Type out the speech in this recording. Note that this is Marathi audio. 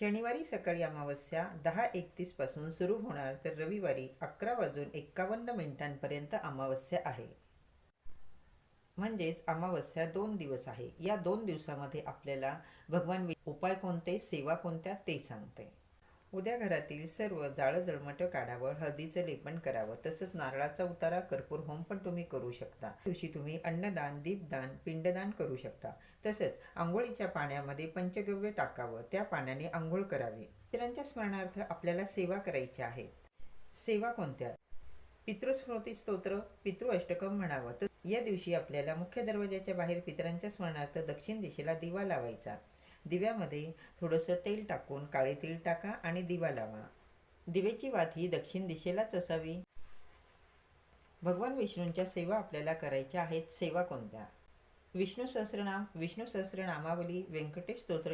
शनिवारी सकाळी अमावस्या दहा एकतीसपासून सुरू होणार तर रविवारी अकरा वाजून एक्कावन्न मिनिटांपर्यंत अमावस्या आहे. म्हणजेच अमावस्या दोन दिवस आहे. या दोन दिवसामध्ये आपल्याला भगवान उपाय कोणते सेवा कोणत्या ते सांगते. उद्या घरातील सर्व जाळं जळमटं काढावं हळदीचं लेपन करावं तसंच नारळाचा उतारा कर्पूर होम पण तुम्ही करू शकता. दिवशी तुम्ही अन्नदान दीपदान पिंडदान करू शकता. तसंच आंघोळीच्या पाण्यामध्ये पंचगव्य टाकावं त्या पाण्याने आंघोळ करावी. पितरांच्या स्मरणार्थ आपल्याला सेवा करायच्या आहेत सेवा कोणत्या? पितृस्मृती स्तोत्र पितृ अष्टकम म्हणावं. तर या दिवशी आपल्याला मुख्य दरवाजाच्या बाहेर पितरांच्या स्मरणार्थ दक्षिण दिशेला दिवा लावायचा. दिव्यामध्ये थोडंसं तेल टाकून काळे तीळ टाका आणि दिवा लावा. दिव्याची वात ही दक्षिण दिशेलाच असावी. भगवान विष्णूंच्या सेवा आपल्याला करायच्या आहेत सेवा कोणत्या? विष्णू सहस्रनाम विष्णू सहस्रनामावली व्यंकटेश स्तोत्र